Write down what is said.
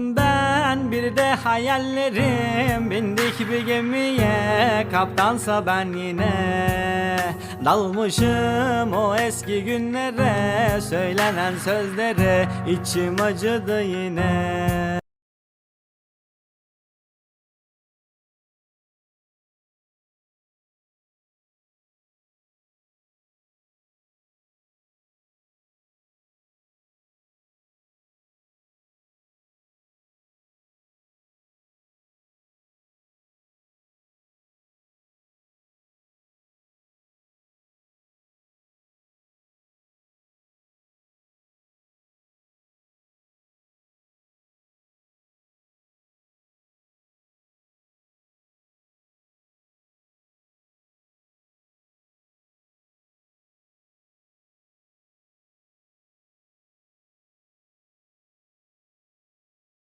Ben bir de hayallerim bindik bir gemiye. Kaptansa ben yine Dalmışım o eski günlere. Söylenen sözlere içim acıdı yine.